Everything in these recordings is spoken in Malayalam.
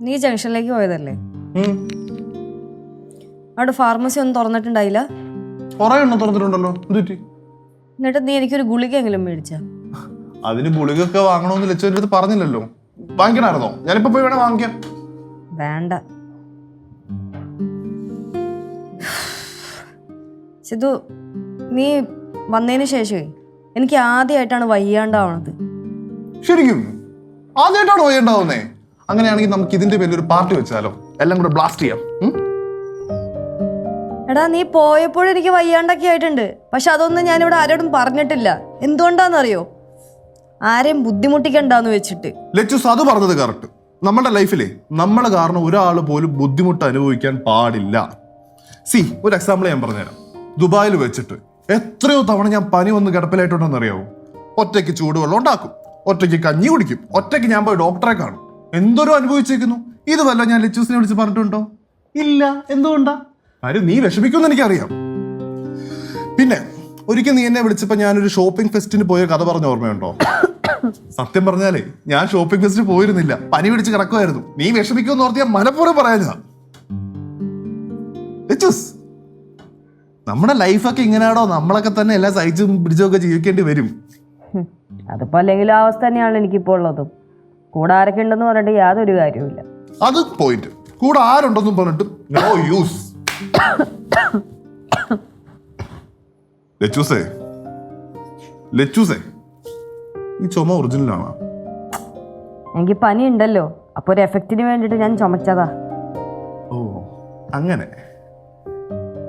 നീ ജംഗ്ഷനിലേക്ക് പോയതല്ലേ? അവിടെ ഫാർമസി ഒന്നും തുറന്നിട്ടുണ്ടായില്ല? കുറേ എണ്ണം തുറന്നിട്ടുണ്ടല്ലോ. എന്നിട്ട് നീ എനിക്കൊരു ഗുളികയെങ്കിലും മേടിച്ച? അതിന് ഗുളികയൊക്കെ വാങ്ങണമെന്ന് ലക്ഷ്യത്ത് അടുത്ത് പറഞ്ഞില്ലല്ലോ. വാങ്ങിക്കണായിരുന്നോ ഞാനിപ്പോ പോയി വേണേ വാങ്ങിക്കാം. വേണ്ട. സിദ്ധു നീ വന്നതിന് ശേഷമേ എനിക്ക് ആദ്യമായിട്ടാണ് വയ്യാണ്ടാവണത്. ശരിക്കും? ആദ്യമായിട്ടാണ് വയ്യണ്ടാവുന്നേ? അങ്ങനെയാണെങ്കിൽ നമുക്ക് ഇതിന്റെ പേരിൽ ഒരു പാർട്ടി വെച്ചാലോ? എല്ലാം കൂടെ ബ്ലാസ്റ്റ് ചെയ്യാം. എടാ നീ പോയപ്പോഴും എനിക്ക് വയ്യാണ്ടൊക്കെ ആയിട്ടുണ്ട്. പക്ഷെ അതൊന്നും ഞാൻ ഇവിടെ ആരോടും പറഞ്ഞിട്ടില്ല. എന്തുകൊണ്ടാണെന്നറിയോ ആരെയും ബുദ്ധിമുട്ടിക്കണ്ടെന്ന് വെച്ചിട്ട്. ലച്ചുസ് അത് പറഞ്ഞത് കറക്റ്റ് നമ്മുടെ ലൈഫിലെ നമ്മളെ കാരണം ഒരാൾ പോലും ബുദ്ധിമുട്ട് അനുഭവിക്കാൻ പാടില്ല. സി ഒരു എക്സാമ്പിൾ ഞാൻ പറഞ്ഞുതരാം. ദുബായിൽ വെച്ചിട്ട് എത്രയോ തവണ ഞാൻ പനി വന്ന് കിടപ്പിലായിട്ടുണ്ടെന്ന് അറിയാവോ ഒറ്റയ്ക്ക് ചൂടുവെള്ളം ഉണ്ടാക്കും. ഒറ്റയ്ക്ക് കഞ്ഞി കുടിക്കും. ഒറ്റയ്ക്ക് ഞാൻ പോയി ഡോക്ടറെ കാണും. എന്തോരം അനുഭവിച്ചേക്കുന്നു? ഇത് വല്ല ഞാൻ ലിച്ചൂസിനെ വിളിച്ച് പറഞ്ഞിട്ടുണ്ടോ? ഇല്ല. എന്തുകൊണ്ടാ? ആരും നീ വിഷമിക്കുമെന്ന് എനിക്കറിയാം. പിന്നെ ഒരിക്കൽ നീ എന്നെ വിളിച്ചപ്പോ ഞാനൊരു ഷോപ്പിംഗ് ഫെസ്റ്റിന് പോയ കഥ പറഞ്ഞ ഓർമ്മയുണ്ടോ? സത്യം പറഞ്ഞാലേ ഞാൻ ഷോപ്പിംഗ് ഫെസ്റ്റിന് പോയിരുന്നില്ല. പനി പിടിച്ച് കിടക്കുമായിരുന്നു നീ വിഷമിക്കുമെന്ന് ഓർത്ത് ഞാൻ മനഃപൂർവം പറയാനാ നമ്മുടെ ലൈഫൊക്കെ ഇങ്ങനെയാണോ? നമ്മളൊക്കെ തന്നെ എല്ലാം സഹിച്ചും പിടിച്ചും ഒക്കെ ജീവിക്കേണ്ടി വരും. അതിപ്പോ അല്ലെങ്കിലും ആ അവസ്ഥ തന്നെയാണ് എനിക്കിപ്പോൾ ഉള്ളതും. കൂടെ ആരൊക്കെ ഉണ്ടെന്ന് പറഞ്ഞിട്ട് യാതൊരു കാര്യവുമില്ല. അത് പോയിന്റ് കൂടെ ആരുണ്ടെന്നും പറഞ്ഞിട്ട് നോ യൂസ് ലച്ചൂസേ. ലച്ചൂസേ. ഈ ചുമ ഒറിജിനൽ ആണോ? എനിക്ക് പനി ഉണ്ടല്ലോ അപ്പൊ ഒരു എഫക്റ്റിന് വേണ്ടിട്ട് ഞാൻ ചുമച്ചതാ. ഓ അങ്ങനെ.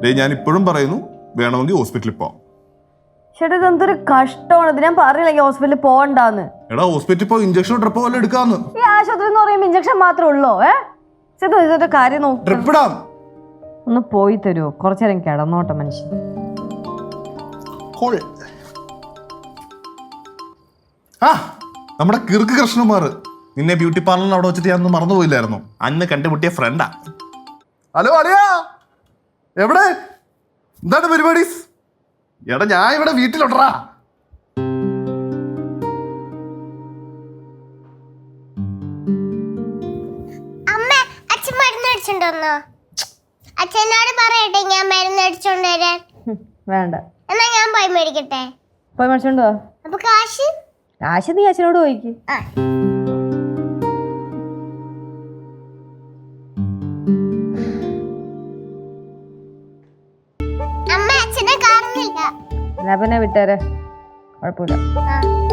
ദേ ഞാൻ ഇപ്പോഴും പറയുന്നു വേണമെങ്കിൽ ഹോസ്പിറ്റലിൽ പോവാം. ചേട്ടാ ഇതെന്തൊരു കഷ്ടമാണ്. ഇത് ഞാൻ പറഞ്ഞില്ലെങ്കിൽ ഹോസ്പിറ്റലിൽ പോകണ്ടാന്ന് എടാ ഹോസ്പിറ്റലിൽ പോയി ഇഞ്ചക്ഷൻ ട്രിപ്പോ വല്ലതും എടുക്കാന്ന്. ഈ ആശുപത്രി എന്ന് പറയുമ്പോൾ ഇഞ്ചക്ഷൻ മാത്രമേ ഉള്ളോ ഏ? ചേട്ടാ ഇതൊരു കാര്യം നോക്ക്. ഡ്രിപ്പ് ഇടാം. ഒന്ന് പോയി തരുമോ കുറച്ചേരം കിടന്നോട്ടെ മനുഷ്യൻ ഹോൾ ആ നമ്മുടെ കിറുക്ക് കൃഷ്ണകുമാർ നിന്നെ ബ്യൂട്ടി പാർലറിൽ അവിടെ വെച്ചിട്ട് ഞാൻ ഒന്നും മറന്നുപോയില്ലായിരുന്നു അന്ന് കണ്ടുമുട്ടിയ ഫ്രണ്ടാ ഹലോ അളിയാ. എവിടെ? എന്താണ് പരിപാടി? എടാ ഞാൻ ഇവിടെ വീട്ടിലുണ്ടറാ അച്ഛനോട് പറയട്ടെ ഞാൻ മരുന്ന് അടിച്ചോണ്ട് വരാൻ. വേണ്ട. എന്നാ ഞാൻ പോയി മേടിക്കട്ടെ? പോയി മേടിച്ചോണ്ടോ അപ്പൊ കാശ്? കാശ് നീ അച്ഛനോട് ചോദിക്ക്. എന്നാ പിന്നെ വിട്ടേരെ? കുഴപ്പമില്ല.